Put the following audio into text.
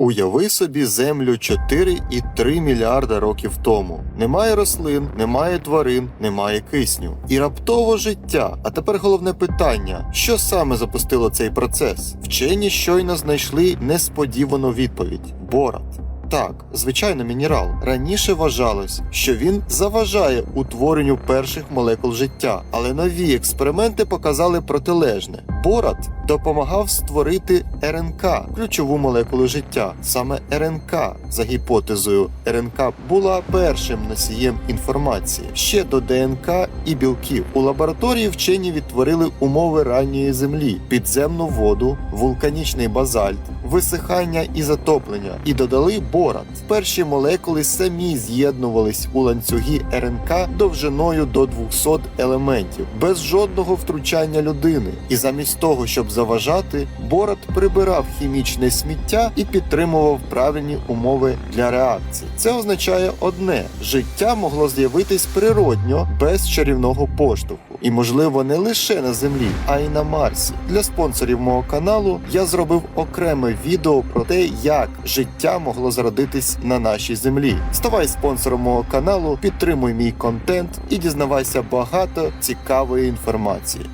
Уяви собі землю 4,3 мільярда років тому. Немає рослин, немає тварин, немає кисню. І раптово життя. А тепер головне питання: що саме запустило цей процес? Вчені щойно знайшли несподівану відповідь: борат. Так, звичайно, мінерал. Раніше вважалось, що він заважає утворенню перших молекул життя, але нові експерименти показали протилежне. Борат допомагав створити РНК, ключову молекулу життя. Саме РНК, за гіпотезою, РНК була першим носієм інформації ще до ДНК і білків. У лабораторії вчені відтворили умови ранньої землі, підземну воду, вулканічний базальт, висихання і затоплення, і додали борат. Перші молекули самі з'єднувались у ланцюги РНК довжиною до 200 елементів, без жодного втручання людини. І замість того, щоб заважати, борат прибирав хімічне сміття і підтримував правильні умови для реакції. Це означає одне: життя могло з'явитись природньо без чарівного поштовху. І можливо не лише на землі, а й на Марсі. Для спонсорів мого каналу я зробив окреме відео про те, як життя могло зародитись на нашій землі. Ставай спонсором мого каналу, підтримуй мій контент і дізнавайся багато цікавої інформації.